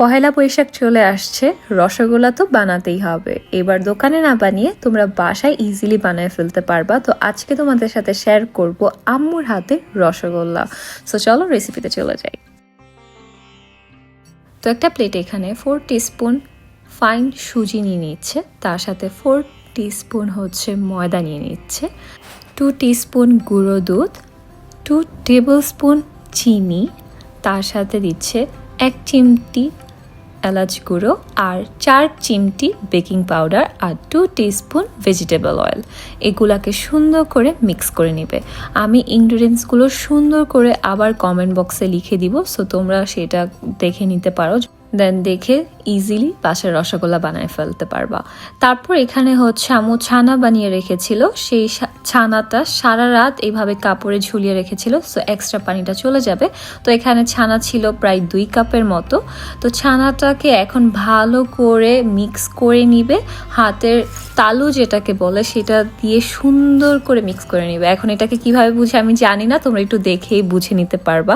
পহেলা বৈশাখ চলে আসছে, রসগোল্লা তো বানাতেই হবে। এবার দোকানে না বানিয়ে তোমরা বাসায় ইজিলি বানিয়ে ফেলতে পারবা। তো আজকে তোমাদের সাথে শেয়ার করব আম্মুর হাতে রসগোল্লা। সো চলো রেসিপিতে চলে যাই। তো একটা প্লেট এখানে ফোর টিস্পুন ফাইন সুজি নিয়ে নিচ্ছে। তার সাথে ফোর টিস্পুন হচ্ছে ময়দা নিয়ে নিচ্ছে। টু টিস্পুন গুঁড়ো দুধ। টু টেবিল স্পুন চিনি। তার সাথে দিচ্ছে এক চিমটি এলাচ গুঁড়ো আর চার চিমটি বেকিং পাউডার আর টু টিস্পুন ভেজিটেবল অয়েল। এগুলাকে সুন্দর করে মিক্স করে নেবে। আমি ইনগ্রিডিয়েন্টসগুলো সুন্দর করে আবার কমেন্ট বক্সে লিখে দিব, সো তোমরা সেটা দেখে নিতে পারো। দেন দেখে ইজিলি বাসার রসগোল্লা বানায় ফেলতে পারবা। তারপর এখানে হচ্ছে আমু ছানা বানিয়ে রেখেছিল। সেই ছানাটা সারা রাত এইভাবে কাপড়ে ঝুলিয়ে রেখেছিল সো এক্সট্রা পানিটা চলে যাবে। তো এখানে ছানা ছিল প্রায় দুই কাপের মতো। তো ছানাটাকে এখন ভালো করে মিক্স করে নিবে। হাতের তালু যেটাকে বলে, সেটা দিয়ে সুন্দর করে মিক্স করে নিবে। এখন এটাকে কীভাবে বুঝে আমি জানি না, তোমরা একটু দেখেই বুঝে নিতে পারবা।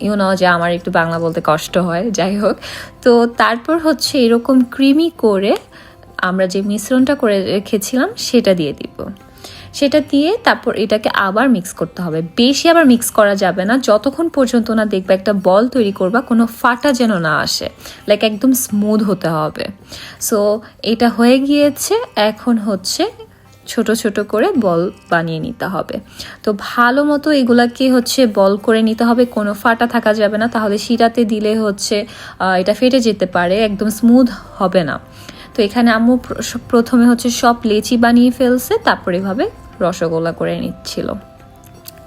ইউ নো যে আমার একটু বাংলা বলতে কষ্ট হয়, যাই হোক। তো তারপর হচ্ছে এরকম ক্রিমি করে আমরা যে মিশ্রণটা করে রেখেছিলাম, সেটা দিয়ে দিব। সেটা দিয়ে তারপর এটাকে আবার মিক্স করতে হবে। বেশি আবার মিক্স করা যাবে না। যতক্ষণ পর্যন্ত না দেখবে একটা বল তৈরি করবা, কোনো ফাটা যেন না আসে। লাইক একদম স্মুথ হতে হবে। সো এটা হয়ে গিয়েছে। এখন হচ্ছে ছোট ছোট করে বল বানিয়ে নিতে হবে। তো ভালো মতো এগুলাকে হচ্ছে বল করে নিতে হবে, কোনো ফাটা থাকা যাবে না। তাহলে শিরাতে দিলে হচ্ছে এটা ফেটে যেতে পারে, একদম স্মুথ হবে না। তো এখানে আম্মু প্রথমে হচ্ছে সব লেচি বানিয়ে ফেলছে, তারপর এভাবে রসগোল্লা করে নিচ্ছিল।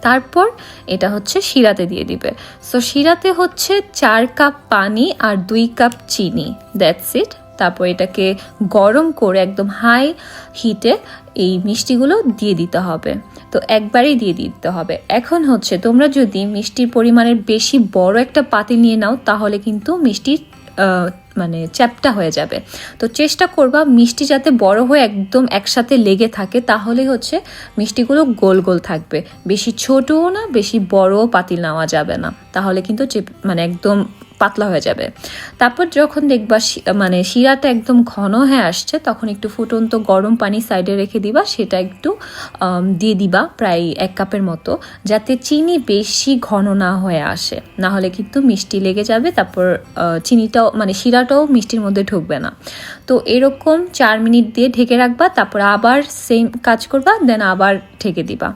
তারপর এটা হচ্ছে শিরাতে দিয়ে দিবে। সো শিরাতে হচ্ছে চার কাপ পানি আর দুই কাপ চিনি দ্যাটস ইট তারপর এটাকে গরম করে একদম হাই হিটে এই মিষ্টিগুলো দিয়ে দিতে হবে। তো একবারেই দিয়ে দিতে হবে। এখন হচ্ছে তোমরা যদি মিষ্টির পরিমাণের বেশি বড় একটা পাতিল নিয়ে নাও, তাহলে কিন্তু মিষ্টির মানে চ্যাপটা হয়ে যাবে। তো চেষ্টা করবা মিষ্টি যাতে বড় হয়ে একদম একসাথে লেগে থাকে, তাহলে হচ্ছে মিষ্টিগুলো গোল গোল থাকবে। বেশি ছোটও না, বেশি বড়ও পাতিল নেওয়া যাবে না। তাহলে কিন্তু মানে একদম পাতলা হয়ে যাবে। তারপর যখন দেখবা মানে শিরাটা একদম ঘন হয়ে আসছে, তখন একটু ফুটন্ত গরম পানি সাইডে রেখে দিবা, সেটা একটু দিয়ে দিবা প্রায় এক কাপের মতো, যাতে চিনি বেশি ঘন না হয়ে আসে। না হলে কিন্তু মিষ্টি লেগে যাবে, তারপর চিনিটাও মানে শিরাটাও মিষ্টির মধ্যে ঢুকবে না। তো এরকম চার মিনিট দিয়ে ঢেকে রাখবা, তারপর আবার সেম কাজ করবা দেন আবার ঢেকে দিবা।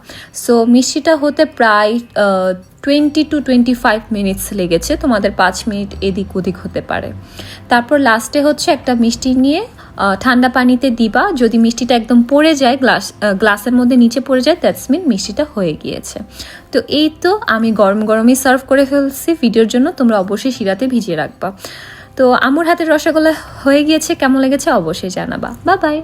সো মিষ্টিটা হতে প্রায় twenty two twenty five minutes লেগেছে, তোমাদের পাঁচ মিনিট এদিক ওদিক হতে পারে। তারপর লাস্টে হচ্ছে একটা মিষ্টি নিয়ে ঠান্ডা পানিতে দিবা। যদি মিষ্টিটা একদম পড়ে যায় গ্লাস গ্লাসের মধ্যে নিচে পড়ে যায় দ্যাটস মিন মিষ্টিটা হয়ে গিয়েছে। তো এই তো আমি গরম গরমই সার্ভ করে ফেলছি। ভিডিওর জন্য তোমরা অবশ্যই শিরাতে ভিজিয়ে রাখবা। তো আমুর হাতের রসগোল্লা হয়ে গিয়েছে, কেমন লেগেছে অবশ্যই জানাবা। বা বাই